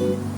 นี่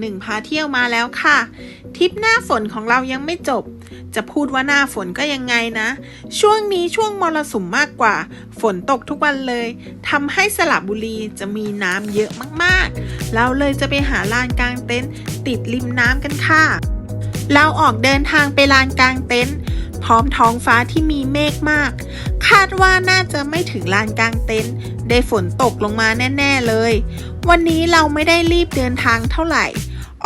หนึ่งพาเที่ยวมาแล้วค่ะ ทริปหน้าฝนของเรายังไม่จบ จะพูดว่าหน้าฝนก็ยังไงนะ ช่วงนี้ช่วงมรสุมมากกว่า ฝนตกทุกวันเลยทำให้สระบุรีจะมีน้ำเยอะมากๆ เราเลยจะไปหาลานกลางเต็นท์ติดริมน้ำกันค่ะ เราออกเดินทางไปลานกลางเต็นท์ พร้อมท้องฟ้าที่มีเมฆมาก คาดว่าน่าจะไม่ถึงลานกลางเต็นท์ได้ฝนตกลงมาแน่ ๆเลย วันนี้เราไม่ได้รีบเดินทางเท่าไหร่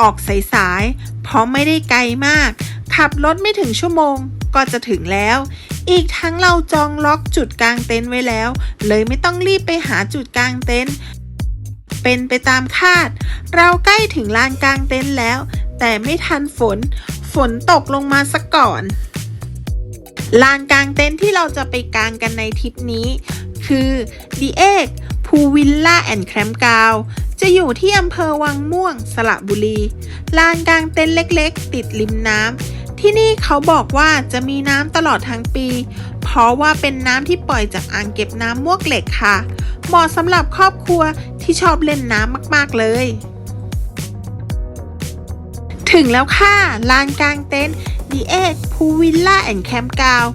ออกสายๆเพราะไม่ได้ไกลมาก ขับรถไม่ถึงชั่วโมงก็จะถึงแล้ว อีกทั้งเราจองล็อกจุดกลางเต็นท์ไว้แล้ว เลยไม่ต้องรีบไปหาจุดกลางเต็นท์เป็นไปตามคาด เราใกล้ถึงลานกลางเต็นท์แล้ว แต่ไม่ทันฝน ฝนตกลงมาซะก่อน ลานกลางเต็นท์ที่เราจะไปกางกันในทริปนี้ คือดีเอกพูวิลล่าแอนด์แคมป์กาวจะอยู่ที่อำเภอวังม่วง สระบุรี ลานกลางเต็นท์เล็กๆ ติดริมน้ำ ที่นี่เขาบอกว่าจะมีน้ำตลอดทั้งปี เพราะว่าเป็นน้ำที่ปล่อยจากอ่างเก็บน้ำมวกเหล็กค่ะ เหมาะสำหรับครอบครัวที่ชอบเล่นน้ำมากๆเลย ถึงแล้วค่ะ ลานกลางเต็นท์ดีเอ็กพูวิลล่าแอนด์แคมป์กาว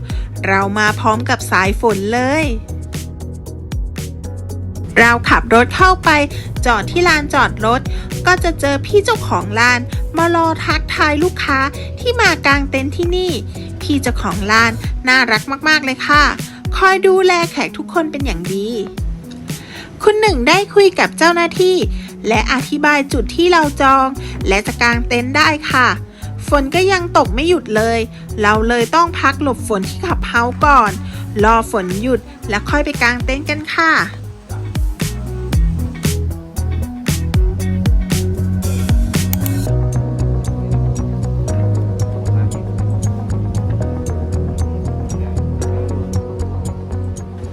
เรามาพร้อมกับสายฝนเลย เราขับรถเข้าไปจอดที่ลานจอดรถ ก็จะเจอพี่เจ้าของลาน มารอทักทายลูกค้าที่มากางเต็นท์ที่นี่ พี่เจ้าของลานน่ารักมากๆเลยค่ะ คอยดูแลแขกทุกคนเป็นอย่างดี คุณหนึ่งได้คุยกับเจ้าหน้าที่ และอธิบายจุดที่เราจอง และจะกางเต็นท์ได้ค่ะ ฝนก็ยังตกไม่หยุดเลย เราเลยต้องพักหลบฝนที่ขับเฮาก่อน รอฝนหยุดแล้วค่อยไปกางเต็นท์กันค่ะ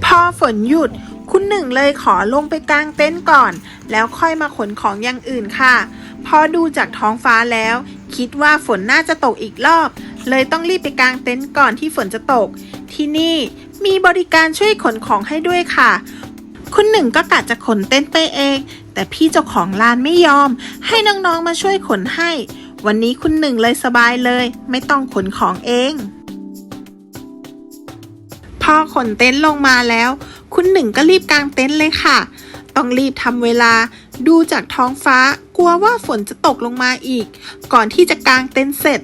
พอฝนหยุด คุณหนึ่งเลยขอลงไปกางเต็นท์ก่อน แล้วค่อยมาขนของอย่างอื่นค่ะ พอดูจากท้องฟ้าแล้ว คิดว่าฝนน่าจะตกอีกรอบ เลยต้องรีบไปกางเต็นท์ก่อนที่ฝนจะตก ที่นี่มีบริการช่วยขนของให้ด้วยค่ะ คุณหนึ่งก็กะจะขนเต็นท์ไปเอง แต่พี่เจ้าของร้านไม่ยอม ให้น้องๆมาช่วยขนให้ วันนี้คุณหนึ่งเลยสบายเลย ไม่ต้องขนของเองพอขนเต็นท์ลงมาแล้ว คุณหนึ่งก็รีบกางเต็นท์เลยค่ะ ต้องรีบทำเวลา ดูจากท้องฟ้า กลัวว่าฝนจะตกลงมาอีก ก่อนที่จะกางเต็นท์เสร็จ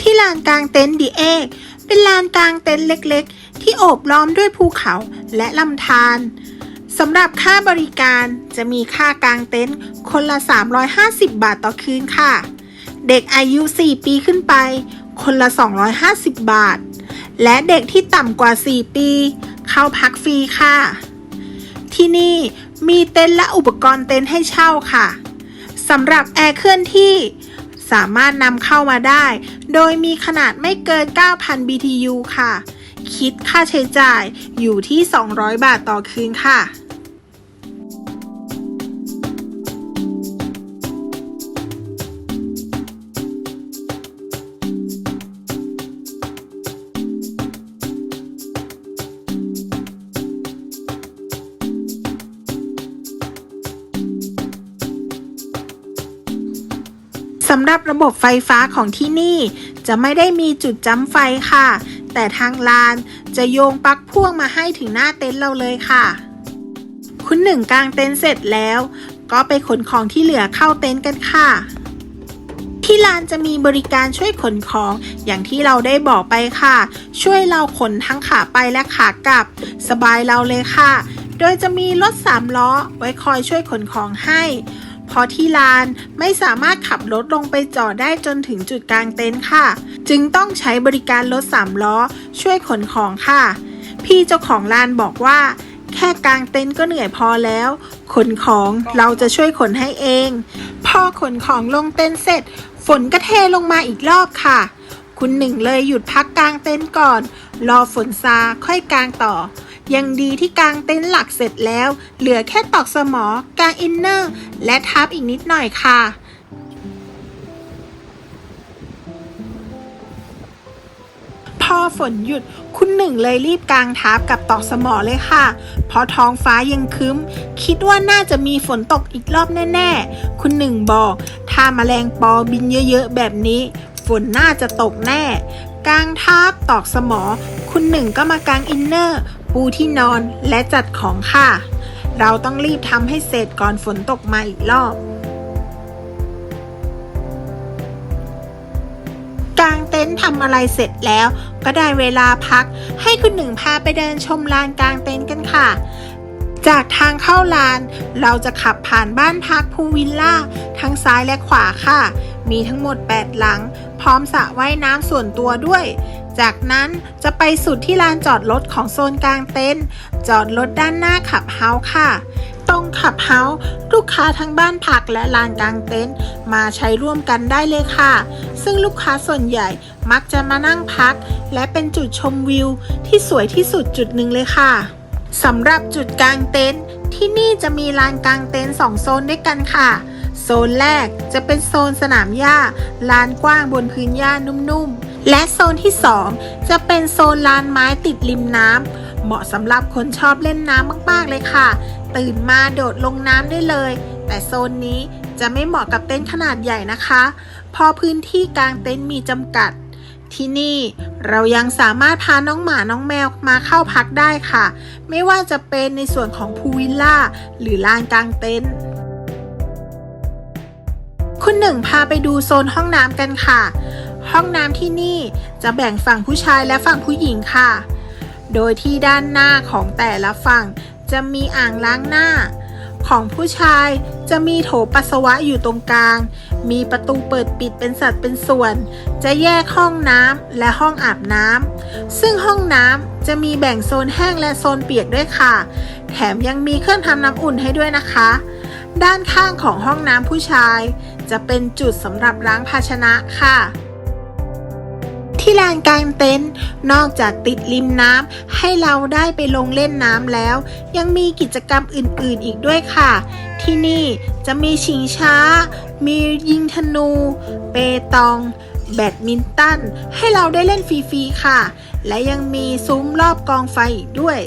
ที่ลานกางเต็นท์ดีเอเป็นลานกางเต็นท์เล็กๆ ที่โอบล้อมด้วยภูเขาและลำธารสำหรับค่าบริการจะมีค่ากางเต็นท์คนละ 350 บาทต่อคืนค่ะ เด็กอายุ 4 ปีขึ้นไป คนละ 250 บาท และเด็กที่ต่ำกว่า 4 ปี เข้าพักฟรีค่ะ ที่นี่มีเต็นท์และอุปกรณ์เต็นท์ให้เช่าค่ะสำหรับแอร์เคลื่อนที่สามารถนำเข้ามาได้ โดยมีขนาดไม่เกิน 9,000 BTU ค่ะ คิดค่าใช้จ่ายอยู่ที่ 200 บาทต่อคืนค่ะำหรับระบบไฟฟ้าของที่นี่ จะไม่ได้มีจุดจ้ำไฟค่ะ แต่ทางลานจะโยงปลั๊กพ่วงมาให้ถึงหน้าเต็นท์เราเลยค่ะ คุณหนึ่งกลางเต็นท์เสร็จแล้ว ก็ไปขนของที่เหลือเข้าเต็นท์กันค่ะ ที่ลานจะมีบริการช่วยขนของอย่างที่เราได้บอกไปค่ะ ช่วยเราขนทั้งขาไปและขากลับ สบายเราเลยค่ะ โดยจะมีรถสามล้อไว้คอยช่วยขนของให้ เพราะที่ลานไม่สามารถขับรถลงไปจอดได้จนถึงจุดกลางเต็นท์ค่ะ จึงต้องใช้บริการรถสามล้อช่วยขนของค่ะ พี่เจ้าของลานบอกว่า แค่กลางเต็นท์ก็เหนื่อยพอแล้ว ขนของเราจะช่วยขนให้เอง พอขนของลงเต็นท์เสร็จ ฝนก็เทลงมาอีกรอบค่ะ คุณหนึ่งเลยหยุดพักกลางเต็นท์ก่อน รอฝนซาค่อยกลางต่อ ยังดีที่กางเต็นท์หลักเสร็จแล้ว เหลือแค่ตอกสมอกางอินเนอร์ และทับอีกนิดหน่อยค่ะพอฝนหยุดคุณหนึ่งเลยรีบกางทับกับตอกสมอเลยค่ะ เพราะท้องฟ้ายังครึ้มคิดว่าน่าจะมีฝนตกอีกรอบแน่ ๆ คุณหนึ่งบอก ถ้ามาแมลงปอบินเยอะๆ แบบนี้ ฝนน่าจะตกแน่ กางทับตอกสมอ คุณหนึ่งก็มากางอินเนอร์ ปูที่นอนและจัดของค่ะ เราต้องรีบทำให้เสร็จก่อนฝนตกมาอีกรอบกางเต็นท์ทำอะไรเสร็จแล้วก็ได้เวลาพัก ให้คุณหนึ่งพาไปเดินชมลานกลางเต็นท์กันค่ะจากทางเข้าลาน เราจะขับผ่านบ้านพักพูลวิลล่า ทั้งซ้ายและขวาค่ะ มีทั้งหมด 8 หลัง พร้อมสระว่ายน้ำส่วนตัวด้วย จากนั้นจะไปสุดที่ลานจอดรถของโซนกลางเต็นท์จอดรถด้านหน้าขับเฮาส์ค่ะ ตรงขับเฮาส์ลูกค้าทั้งบ้านพักและลานกลางเต็นท์มาใช้ร่วมกันได้เลยค่ะ ซึ่งลูกค้าส่วนใหญ่มักจะมานั่งพัก และเป็นจุดชมวิว ที่สวยที่สุดจุดหนึ่งเลยค่ะสำหรับจุดกลางเต็นท์ที่นี่จะมีลานกลางเต็นท์สองโซนด้วยกันค่ะโซนแรกจะเป็นโซนสนามหญ้าลานกว้างบนพื้นหญ้านุ่มๆ และโซนที่ 2 จะเป็นโซนลานไม้ติดริมน้ำเหมาะสำหรับคนชอบเล่นน้ำมากๆเลยค่ะ ตื่นมาโดดลงน้ำได้เลย แต่โซนนี้จะไม่เหมาะกับเต็นท์ขนาดใหญ่นะคะพราะพื้นที่กลางเต็นท์มีจำกัด ที่นี่เรายังสามารถพาน้องหมาน้องแมวมาเข้าพักได้ค่ะ ไม่ว่าจะเป็นในส่วนของพูวิลล่าหรือลานกลางเต็นท์คุณหนึ่งพาไปดูโซนห้องน้ำกันค่ะ ห้องน้ำที่นี่จะแบ่งฝั่งผู้ชายและฝั่งผู้หญิงค่ะ โดยที่ด้านหน้าของแต่ละฝั่งจะมีอ่างล้างหน้า ของผู้ชายจะมีโถปัสสาวะอยู่ตรงกลาง มีประตูเปิดปิดเป็นสัดเป็นส่วน จะแยกห้องน้ำและห้องอาบน้ำ ซึ่งห้องน้ำจะมีแบ่งโซนแห้งและโซนเปียกด้วยค่ะ แถมยังมีเครื่องทำน้ำอุ่นให้ด้วยนะคะ ด้านข้างของห้องน้ำผู้ชาย จะเป็นจุดสำหรับล้างภาชนะค่ะ ที่ลานกลางเต็นท์นอกจากติดริมน้ำให้เราได้ไปลงเล่นน้ำแล้ว ยังมีกิจกรรมอื่นๆอีกด้วยค่ะ ที่นี่จะมีชิงช้า มียิงธนู เปตอง แบดมินตัน ให้เราได้เล่นฟรีๆค่ะ และยังมีซุ้มรอบกองไฟอีกด้วย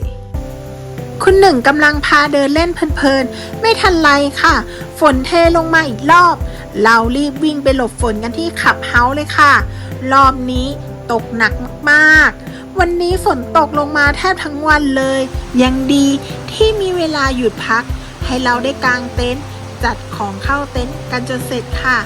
คุณหนึ่งกำลังพาเดินเล่นเพลินๆ ไม่ทันไรค่ะ ฝนเทลงมาอีกรอบ เรารีบวิ่งไปหลบฝนกันที่ขับเฮาส์เลยค่ะ รอบนี้ตกหนักมากๆ วันนี้ฝนตกลงมาแทบทั้งวันเลย ยังดีที่มีเวลาหยุดพัก ให้เราได้กางเต็นท์จัดของเข้าเต็นท์กันจนเสร็จค่ะ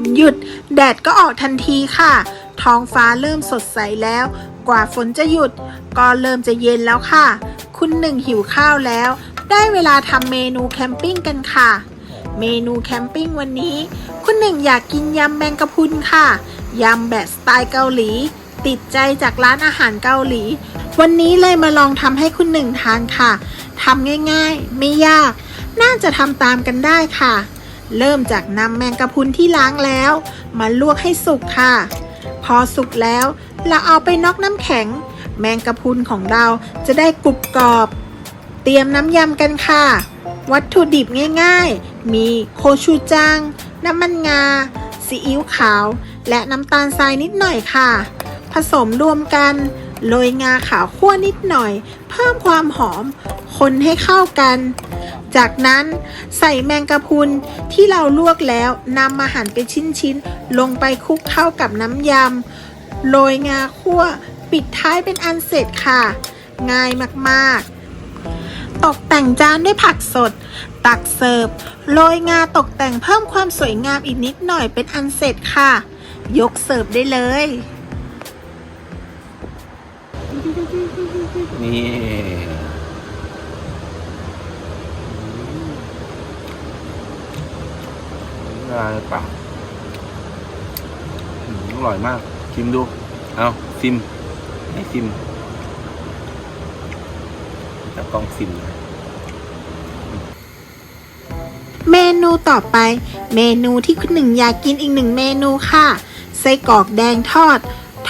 นหยุด แดดก็ออกทันทีค่ะ ท้องฟ้าเริ่มสดใสแล้ว กว่าฝนจะหยุด ก็เริ่มจะเย็นแล้วค่ะ คุณหนึ่งหิวข้าวแล้ว ได้เวลาทำเมนูแคมปิ้งกันค่ะ เมนูแคมปิ้งวันนี้ คุณหนึ่งอยากกินยำแมงกะพรุนค่ะ ยำแบบสไตล์เกาหลี ติดใจจากร้านอาหารเกาหลี วันนี้เลยมาลองทำให้คุณหนึ่งทานค่ะทำง่ายๆ ไม่ยาก น่าจะทำตามกันได้ค่ะ เริ่มจากนำแมงกะพรุนที่ล้างแล้ว มาลวกให้สุกค่ะ พอสุกแล้วเราเอาไปน็อกน้ำแข็ง แมงกะพรุนของเราจะได้กรุบกรอบ เตรียมน้ำยำกันค่ะ วัตถุดิบง่ายๆ มีโคชูจัง น้ำมันงา ซีอิ๊วขาว และน้ำตาลทรายนิดหน่อยค่ะ ผสมรวมกันโรยงาขาวคั่วนิดหน่อย เพิ่มความหอม คนให้เข้ากัน จากนั้นใส่แมงกะพรุนที่เราลวกแล้วนำมาหั่นเป็นชิ้นๆ ลงไปคลุกเข้ากับน้ำยำโรยงาคั่ว ปิดท้ายเป็นอันเสร็จค่ะ ง่ายมากๆ ตกแต่งจานด้วยผักสด ตักเสิร์ฟโรยงาตกแต่งเพิ่มความสวยงามอีกนิดหน่อยเป็นอันเสร็จค่ะ ยกเสิร์ฟได้เลย นี่ ละลายในปากอร่อยมาก ชิมดู เอาซิม ให้ซิมจับกล้องซิมนะเมนูต่อไป เมนูที่คุณหนึ่งอยากกินอีกหนึ่งเมนูค่ะ ไส้กรอกแดงทอด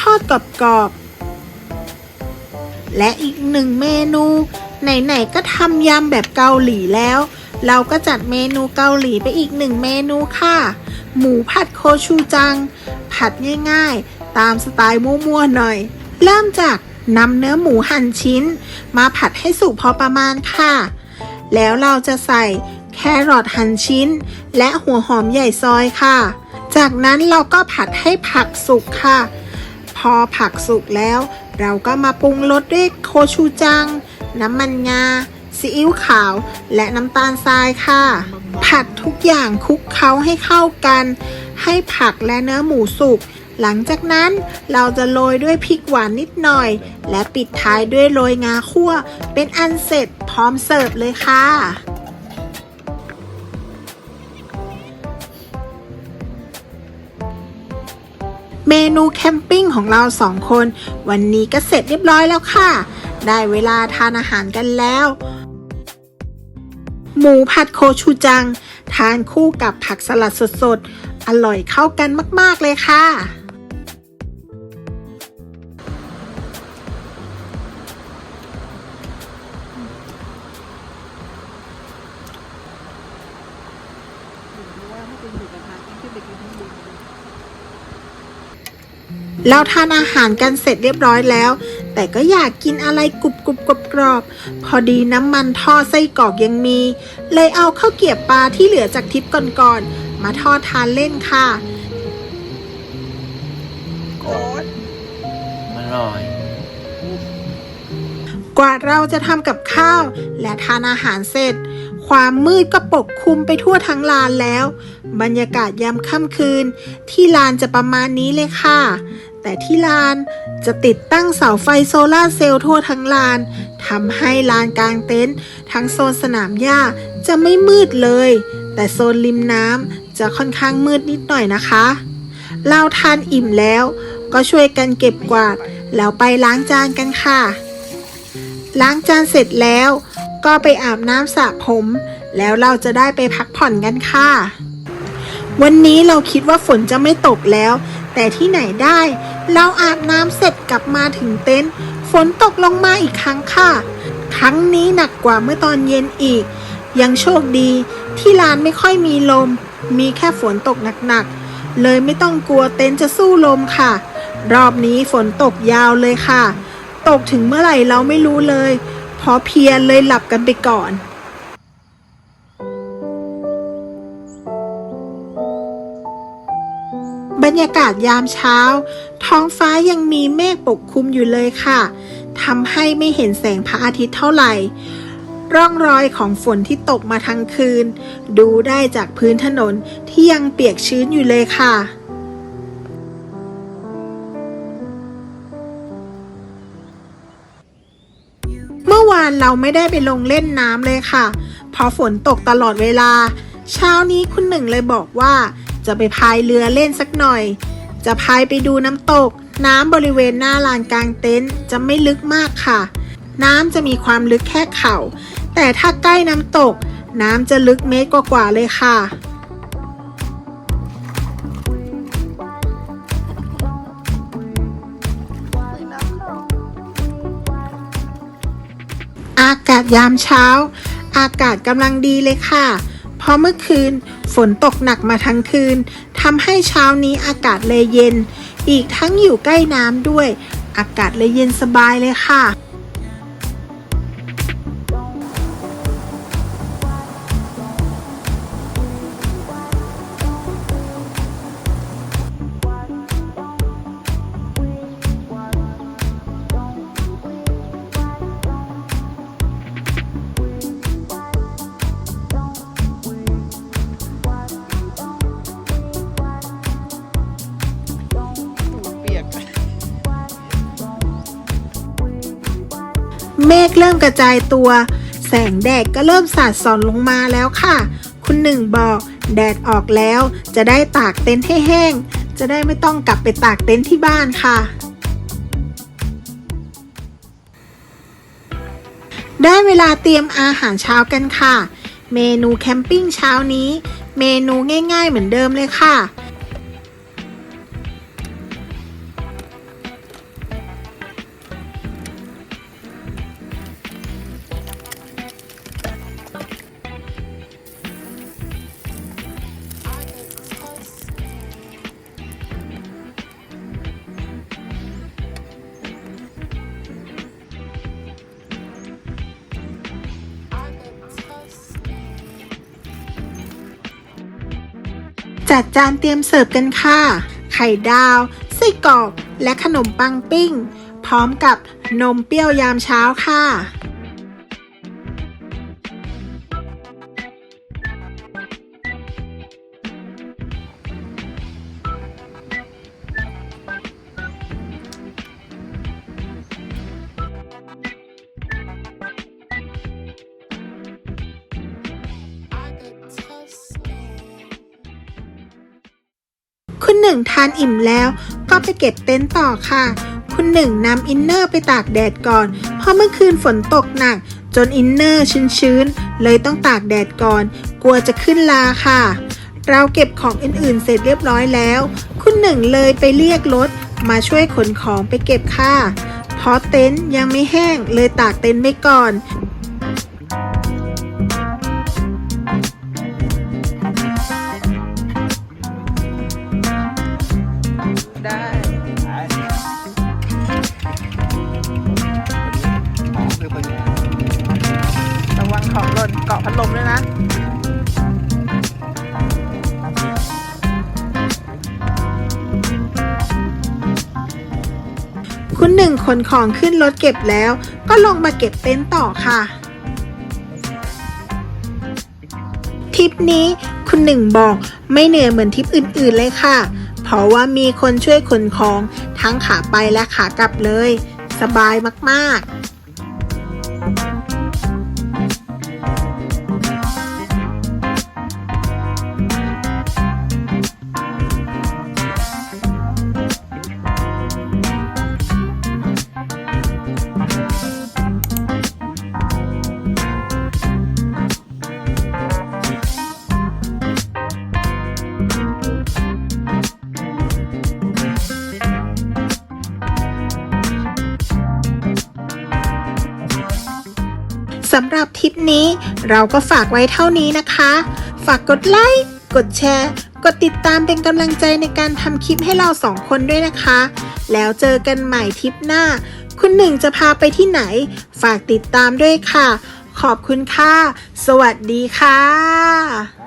ทอดกรอบๆและอีกหนึ่งเมนู ไหน ๆ ก็ทำยำแบบเกาหลีแล้ว เราก็จัดเมนูเกาหลีไปอีกหนึ่งเมนูค่ะ หมูผัดโคชูจัง ผัดง่ายๆ ตามสไตล์มั่วๆหน่อย เริ่มจากนำเนื้อหมูหั่นชิ้น มาผัดให้สุกพอประมาณค่ะ แล้วเราจะใส่แครอทหั่นชิ้น และหัวหอมใหญ่ซอยค่ะ จากนั้นเราก็ผัดให้ผักสุกค่ะ พอผักสุกแล้ว เราก็มาปรุงรสด้วยโคชูจัง น้ำมันงา ซีอิ๊วขาวและน้ำตาลทรายค่ะ ผัดทุกอย่างคลุกเคล้าให้เข้ากัน ให้ผักและเนื้อหมูสุก หลังจากนั้นเราจะโรยด้วยพริกหวานนิดหน่อย และปิดท้ายด้วยโรยงาคั่ว เป็นอันเสร็จพร้อมเสิร์ฟเลยค่ะเมนูแคมปิ้งของเราสองคน วันนี้ก็เสร็จเรียบร้อยแล้วค่ะ ได้เวลาทานอาหารกันแล้ว หมูผัดโคชูจัง ทานคู่กับผักสลัดสดๆ อร่อยเข้ากันมากๆเลยค่ะ เราทานอาหารกันเสร็จเรียบร้อยแล้ว แต่ก็อยากกินอะไรกรุบกรุบกรอบกรอบๆพอดีน้ำมันทอดไส้กรอกยังมี เลยเอาข้าวเกรียบปลาที่เหลือจากทริปก่อนๆมาทอดทานเล่นค่ะกรอบอร่อย กว่าเราจะทำกับข้าว และทานอาหารเสร็จ ความมืดก็ปกคลุมไปทั่วทั้งลานแล้ว บรรยากาศยามค่ำคืน ที่ลานจะประมาณนี้เลยค่ะ แต่ที่ลานจะติดตั้งเสาไฟโซลาร์เซลล์ทั่วทั้งลานทำให้ลานกลางเต็นท์ทั้งโซนสนามหญ้าจะไม่มืดเลย แต่โซนริมน้ำจะค่อนข้างมืดนิดหน่อยนะคะ เราทานอิ่มแล้วก็ช่วยกันเก็บกวาด แล้วไปล้างจานกันค่ะ ล้างจานเสร็จแล้วก็ไปอาบน้ำสระผม แล้วเราจะได้ไปพักผ่อนกันค่ะ วันนี้เราคิดว่าฝนจะไม่ตกแล้ว แต่ที่ไหนได้ เราอาบน้ำเสร็จกลับมาถึงเต็นท์ฝนตกลงมาอีกครั้งค่ะ ครั้งนี้หนักกว่าเมื่อตอนเย็นอีก ยังโชคดีที่ลานไม่ค่อยมีลม มีแค่ฝนตกหนักๆ เลยไม่ต้องกลัวเต็นท์จะสู้ลมค่ะ รอบนี้ฝนตกยาวเลยค่ะ ตกถึงเมื่อไหร่เราไม่รู้เลยพราะเพียเลยหลับกันไปก่อน บรรยากาศยามเช้า ท้องฟ้ายังมีเมฆปกคลุมอยู่เลยค่ะทำให้ไม่เห็นแสงพระอาทิตย์เท่าไหร่ ร่องรอยของฝนที่ตกมาทั้งคืน ดูได้จากพื้นถนนที่ยังเปียกชื้นอยู่เลยค่ะเมื่อวานเราไม่ได้ไปลงเล่นน้ำเลยค่ะ เพราะฝนตกตลอดเวลา เช้านี้คุณหนึ่งเลยบอกว่า จะไปพายเรือเล่นสักหน่อย จะพายไปดูน้ำตก น้ำบริเวณหน้าลานกลางเต็นท์จะไม่ลึกมากค่ะ น้ำจะมีความลึกแค่เข่า แต่ถ้าใกล้น้ำตก น้ำจะลึกเมตรกว่าๆเลยค่ะอากาศยามเช้า อากาศกำลังดีเลยค่ะ เพราะเมื่อคืน ฝนตกหนักมาทั้งคืนทำให้เช้านี้อากาศเลยเย็น อีกทั้งอยู่ใกล้น้ำด้วย อากาศเลยเย็นสบายเลยค่ะ เมฆเริ่มกระจายตัว แสงแดดก็เริ่มสาดส่องลงมาแล้วค่ะ คุณหนึ่งบอก แดดออกแล้ว จะได้ตากเต็นท์ให้แห้ง จะได้ไม่ต้องกลับไปตากเต็นท์ที่บ้านค่ะ ได้เวลาเตรียมอาหารเช้ากันค่ะ เมนูแคมปิ้งเช้านี้ เมนูง่ายๆเหมือนเดิมเลยค่ะ จัดจานเตรียมเสิร์ฟกันค่ะ ไข่ดาว ไส้กรอก และขนมปังปิ้ง พร้อมกับนมเปรี้ยวยามเช้าค่ะ หนึ่งทานอิ่มแล้ว ก็ไปเก็บเต็นท์ต่อค่ะ คุณหนึ่งนำอินเนอร์ไปตากแดดก่อน เพราะเมื่อคืนฝนตกหนัก จนอินเนอร์ชื้นๆ เลยต้องตากแดดก่อน กลัวจะขึ้นลาค่ะ เราเก็บของอื่นๆ เสร็จเรียบร้อยแล้ว คุณหนึ่งเลยไปเรียกรถมาช่วยขนของไปเก็บค่ะเพราะเต็นท์ยังไม่แห้งเลยตากเต็นท์ไว้ก่อน ของขึ้นรถเก็บแล้ว ก็ลงมาเก็บเต็นท์ต่อค่ะทริปนี้คุณหนึ่งบอกไม่เหนื่อยเหมือนทริปอื่นๆเลยค่ะ เพราะว่ามีคนช่วยขนของทั้งขาไปและขากลับเลย สบายมากๆ สำหรับทริปนี้เราก็ฝากไว้เท่านี้นะคะ ฝากกดไลค์ กดแชร์ กดติดตามเป็นกำลังใจในการทำคลิปให้เราสองคนด้วยนะคะ แล้วเจอกันใหม่ทริปหน้า คุณหนึ่งจะพาไปที่ไหน ฝากติดตามด้วยค่ะ ขอบคุณค่ะ สวัสดีค่ะ